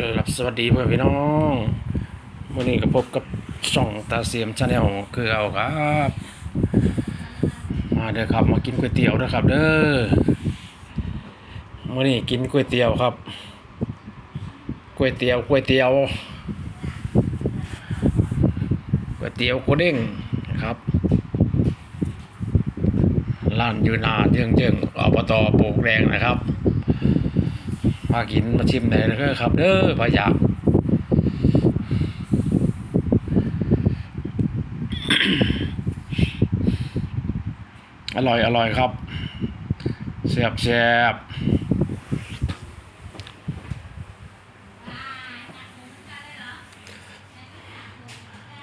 ครับสวัสดีเพื่อนพี่น้องวันนี้ก็พบกับช่องตาเสียมชาแนลคือเอาครับมาเด้อครับมากินก๋วยเตี๋ยวเด้อครับ เด้อวันนี้กินก๋วยเตี๋ยวครับก๋วยเตี๋ยวก๋วยเตี๋ยวก๋วยเตี๋ยวโกเด้งนะครับร้านอยู่นาเจิงเจิงๆอบตโปกแดงนะครับ มากินมาชิมไหนอยครับ เด้อพะอยากอร่อยอร่อยครับแซ่บแซ่บ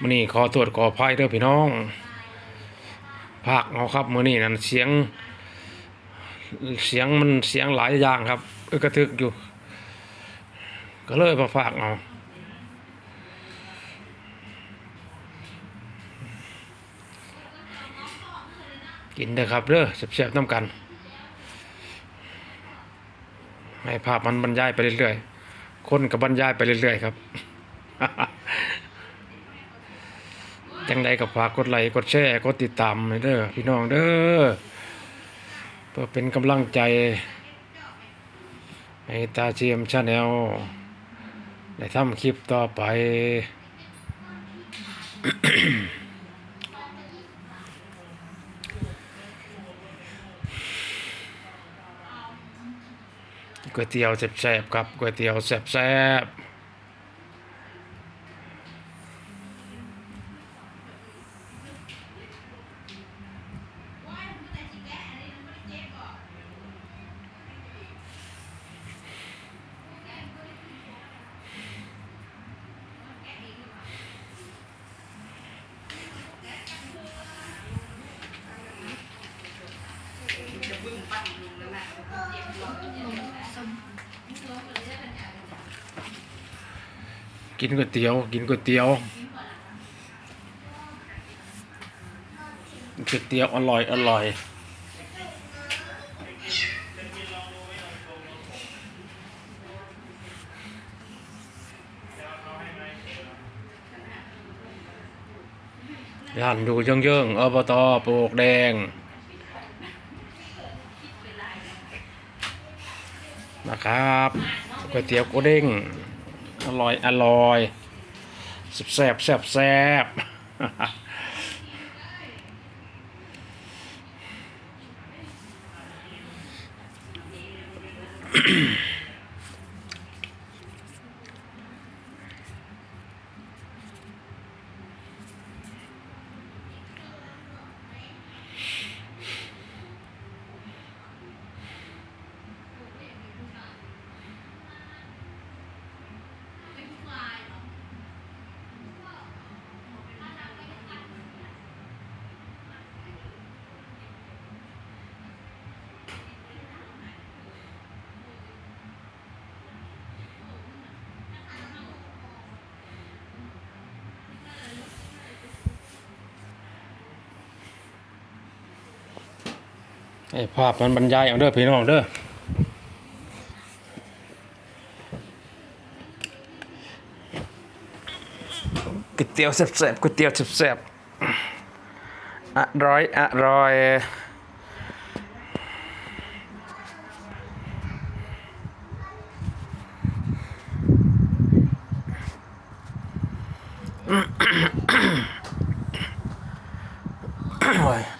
มื่อนี้ขอตรวจขอภัยเด้อพี่น้องภาคเอาครับมื่อนี้นั่นเสียง เสียงมันเสียงหลายอย่างครับ กระทึกอยู่ ก็เลยมาฝากเอากินเด้ครับเด้อแซ่บๆน้ำกัน ให้ภาพมันบรรยายไปเรื่อยๆ คนกับบรรยายไปเรื่อยๆครับจังใดกับฝากกดไลค์กดแชร์กดติดตามเด้อพี่น้องเด้อเพื่อเป็นกำลังใจ ให้ตาเจียมชาแนลได้ทำคลิปต่อไป ก๋วยเตี๋ยวแซ่บๆครับก๋วยเตี๋ยวแซ่บๆ กินก๋วยเตี๋ยว กินก๋วยเตี๋ยวก๋วยเตี๋ยวอร่อยอร่อยย่านอยู่เยิ่งๆอบตปลวกแดง นะครับก๋วยเตี๋ยวโกเด้งอร่อยอร่อยแซ่บแซ่บแซ่บอืม ไอ้ภาพมันบรรยายเอาเด้อพี่น้องเด้อก๋วยเตี๋ยวแซ่บๆก๋วยเตี๋ยวแซ่บๆอร่อยอร่อยโอ้ย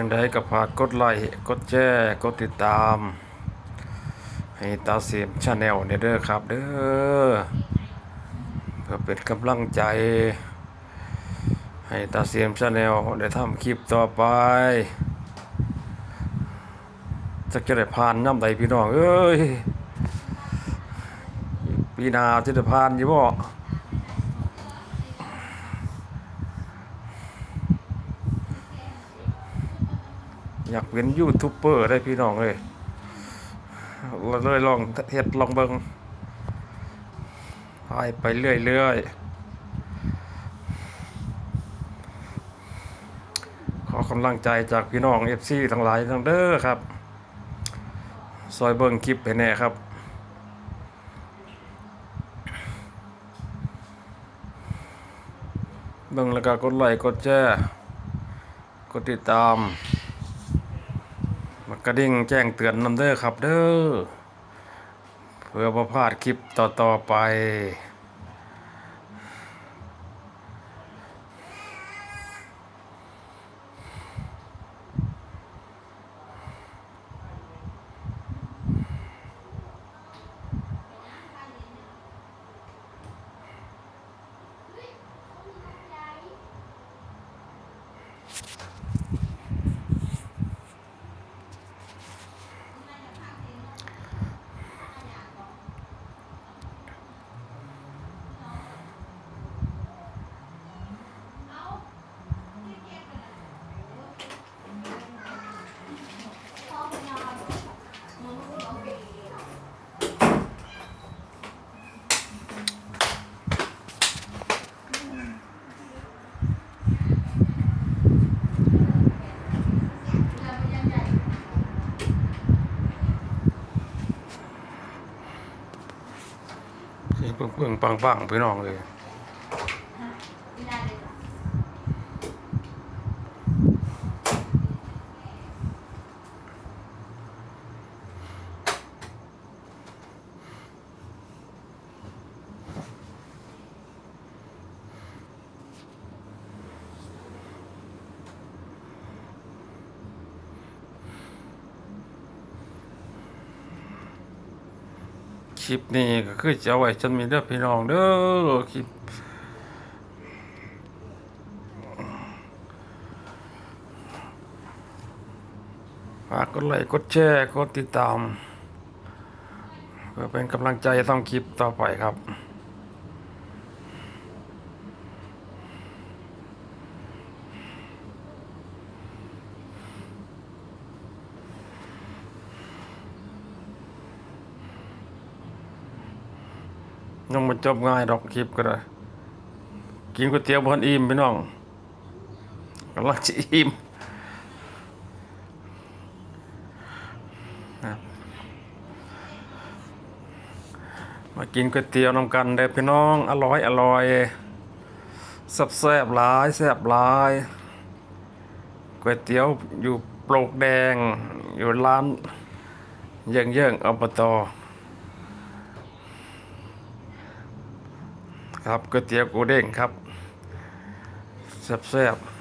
จังใดก็ฝากกดไลค์กดแชร์กดติดตาม ให้ตาเสียมชาแนลเด้อครับเด้อเพื่อเป็นกำลังใจ ให้ตาเสียมชาแนลได้ทำคลิปต่อไปจะจะได้ผ่านน้ำใดพี่น้องเอ้ยปีนาจะได้ผ่านอยู่บ่ อยากเป็นยูทูบเบอร์ได้พี่น้องเลยเราเลยลองเฮ็ดลองเบิงพายไปเรื่อยๆ ขอกำลังใจจากพี่น้อง FC ทั้งหลายทั้งเด้อครับ ซอยเบิ่งคลิปให้แน่ครับเบิ่งแล้วก็กดไลค์กดแชร์กดติดตาม ระดิ่งแจ้งเตือนนำเด้อครับเด้อเพื่อประพลาดคลิปต่อๆไป สิ เบิ่งปังๆพี่น้องเลย ค ลิปนี้ก็คือจะเอาไว้จนมีเด้อพี่น้องเด้อคลิปฝากกดไลค์กดแชร์กดติดตาม เพื่อเป็นกำลังใจทำคลิปต่อไปครับ ยังมาจบง่ายดอกคลิปก็ได้ กินก๋วยเตี๋ยวบนอิ่มพี่น้องกำลังจะอิ่มนะมากินก๋วยเตี๋ยวนำกันเด้อพี่น้องอร่อยอร่อยแซ่บแซ่บหลายแซ่บหลายก๋วยเตี๋ยวอยู่โปรกแดง อยู่ร้านเยิ่งเยิ่งๆอบต ครับก๋วยเตี๋ยวกูเด้งครับแซ่บๆ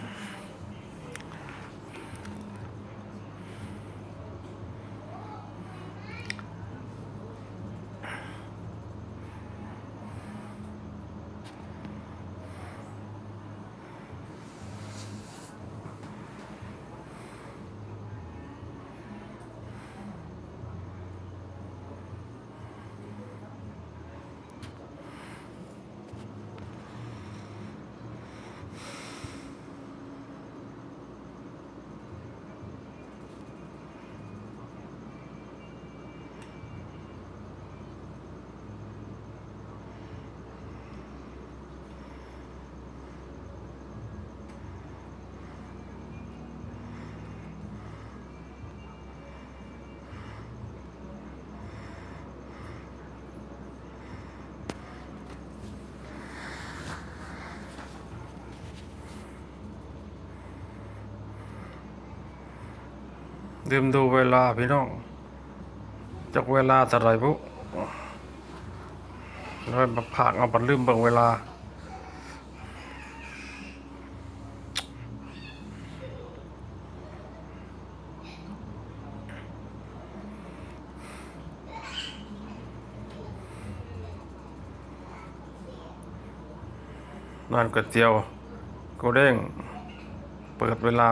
ดื่มดูเวลาพี่น้องจากเวลาเท่าไรปุ๊แล้วมาผักเอาปันลืมเบิ่งเวลาร้านก๋วยเตี๋ยวโกเด้ง เปิดเวลา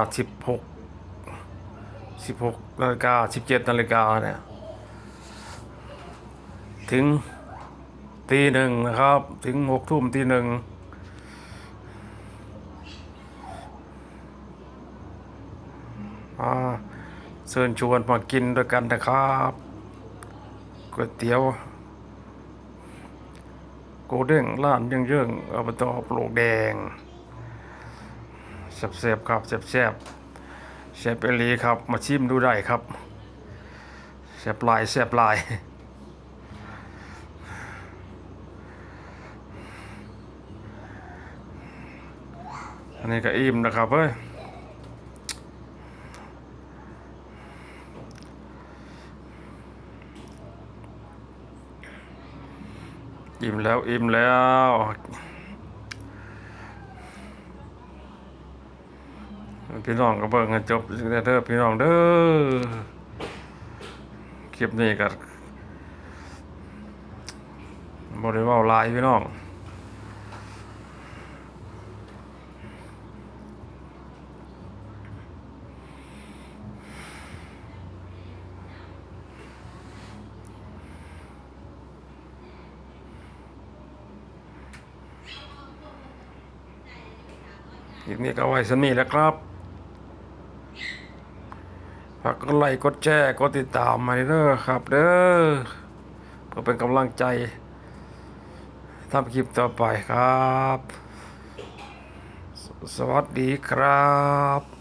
16 16นาฬิกา17นาฬิกาเนี่ยถึงตีหนึ่งนะครับ ถึงหกทุ่มตีหนึ่งเชิญชวนมากินด้วยกันนะครับก๋วยเตี๋ยวโกเด้งร้านยังเยิ่งๆอบตปลูกแดงแซ่บๆครับแซ่บๆ แซ่บเอลีครับ มาชิมดูได้ครับแซ่บลายแซ่บลาย อันนี้ก็อิ่มนะครับเฮ้ยอิ่มแล้วอิ่มแล้ว พี่น้องก็เบิ่งกันจบเด้อพี่น้องเด้อคลิปนี้ก็บ่ได้เว้าหลายพี่น้องอีกนี้ก็ไว้สนีแล้วครับ ฝากกดไลค์กดแชร์กดติดตามมาเด้อครับ เด้อเพื่อเป็นกำลังใจทำคลิปต่อไปครับสสวัสดีครับ